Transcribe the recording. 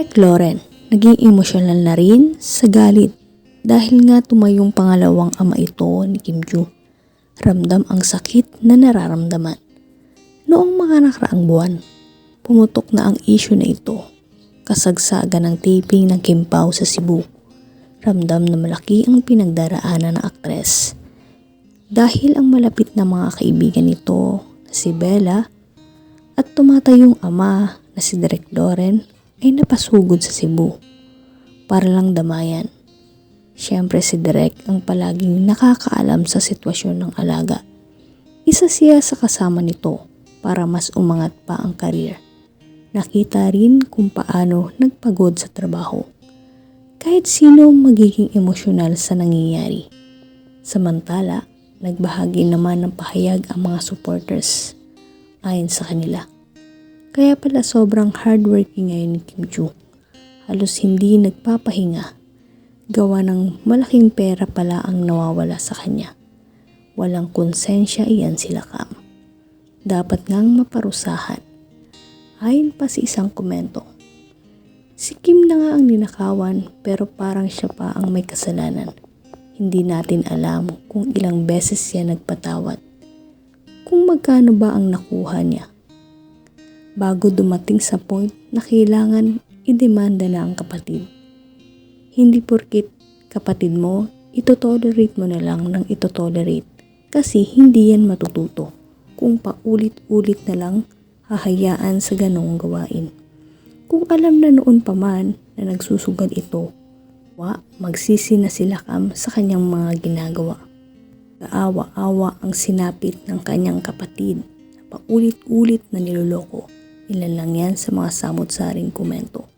Direk Loren, naging emosyonal na rin sa galit dahil nga tumayong pangalawang ama ito ni Kim Joo. Ramdam ang sakit na nararamdaman. Noong mga nakaraang buwan, pumutok na ang issue na ito. Kasagsagan ng taping ng Kim Pao sa Cebu. Ramdam na malaki ang pinagdaraanan ng aktres. Dahil ang malapit na mga kaibigan nito na si Bella at tumatayong ama na si Direk Loren ay napasugod sa Cebu para lang damayan. Siyempre si Direk ang palaging nakakaalam sa sitwasyon ng alaga. Isa siya sa kasama nito para mas umangat pa ang karir. Nakita rin kung paano nagpagod sa trabaho. Kahit sino magiging emosyonal sa nangyayari. Samantala, nagbahagi naman ng pahayag ang mga supporters ayon sa kanila. Kaya pala sobrang hardworking ngayon ni Kim Joo. Halos hindi nagpapahinga. Gawa ng malaking pera pala ang nawawala sa kanya. Walang konsensya iyan sila kam. Dapat ngang maparusahan. Ayon pa sa isang komento. Si Kim na nga ang ninakawan pero parang siya pa ang may kasalanan. Hindi natin alam kung ilang beses siya nagpatawad. Kung magkano ba ang nakuha niya bago dumating sa point na kailangan idemanda na ang kapatid. Hindi porkit kapatid mo, itotolerate mo na lang ng itotolerate kasi hindi yan matututo kung paulit-ulit na lang hahayaan sa ganong gawain. Kung alam na noon pa man na nagsusugal ito, wa magsisi na sila kam sa kanyang mga ginagawa. Kaawa-awa ang sinapit ng kanyang kapatid na paulit-ulit na niloloko. Ilan lang yan sa mga samot-saring komento.